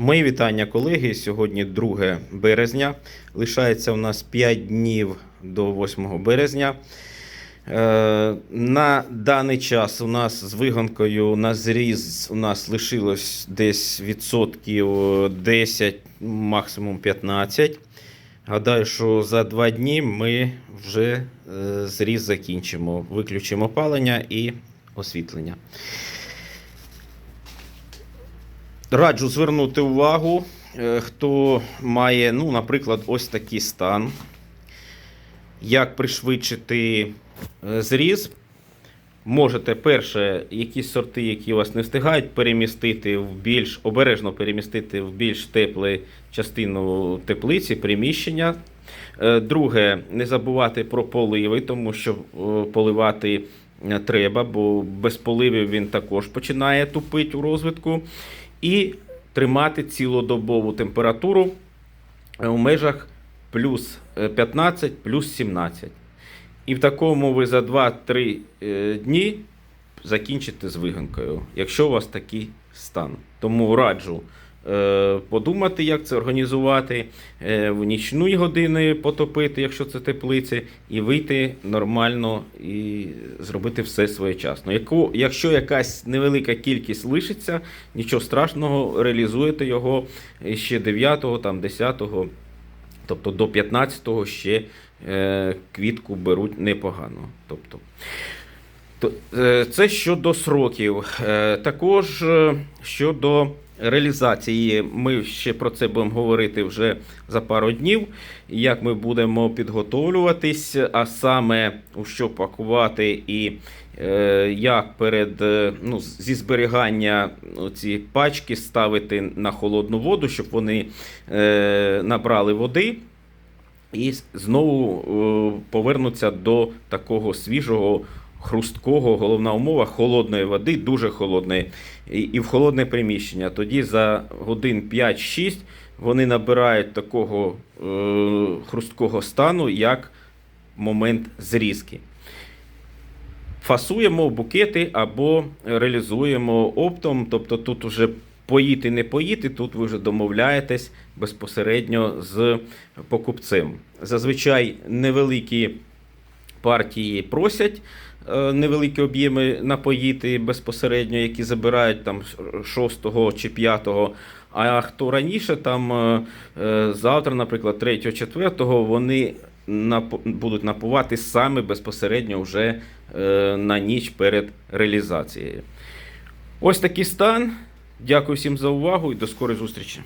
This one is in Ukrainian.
Мої вітання, колеги. Сьогодні 2 березня. Лишається у нас 5 днів до 8 березня. Е, На даний час у нас з вигонкою на зріз у нас лишилось десь відсотків 10, максимум 15. Гадаю, що за два дні ми вже е, зріз закінчимо. Виключимо опалення і освітлення. Раджу звернути увагу, е, хто має, ну, наприклад, ось такий стан. Як пришвидшити е, зріз. Можете перше, якісь сорти, які вас не встигають, перемістити в більш обережно перемістити в більш теплу частину теплиці, приміщення. Е, Друге, не забувати про поливи, тому що поливати треба, бо без поливів він також починає тупити у розвитку. І тримати цілодобову температуру в у межах плюс е, 15, плюс 17. І в такому ви за 2-3 е, дні закінчите з вигонкою, якщо у вас такий стан. Тому раджу е, подумати, як це організувати, е, в нічні години потопити, якщо це теплиці, і вийти нормально і зробити все своєчасно. Якщо якась невелика кількість лишиться, нічого страшного, реалізуєте його ще 9, там, 10 Тобто до 15-го ще е, квітку беруть непогано. Тобто, е, це щодо сроків. Е, також е, щодо реалізації, ми ще про це будемо говорити вже за пару днів, як ми будемо підготовлюватись, а саме у що пакувати і е, як перед е, ну, зі зберігання ці пачки ставити на холодну воду, щоб вони е, набрали води і знову повернуться до такого свіжого. Хрусткого головна умова холодної води, дуже холодної, і, і в холодне приміщення. Тоді за годин 5-6 вони набирають такого е, хрусткого стану, як момент зрізки. Фасуємо букети або реалізуємо оптом. Тобто тут вже поїти, не поїти, тут ви вже домовляєтесь безпосередньо з покупцем. Зазвичай невеликі партії просять е, невеликі об'єми напоїти безпосередньо, які забирають там 6 чи 5. А хто раніше, там е, е, завтра, наприклад, 3 4 вони будуть напувати саме безпосередньо вже на ніч перед реалізацією. Ось такий стан. Дякую всім за увагу і до скорої зустрічі.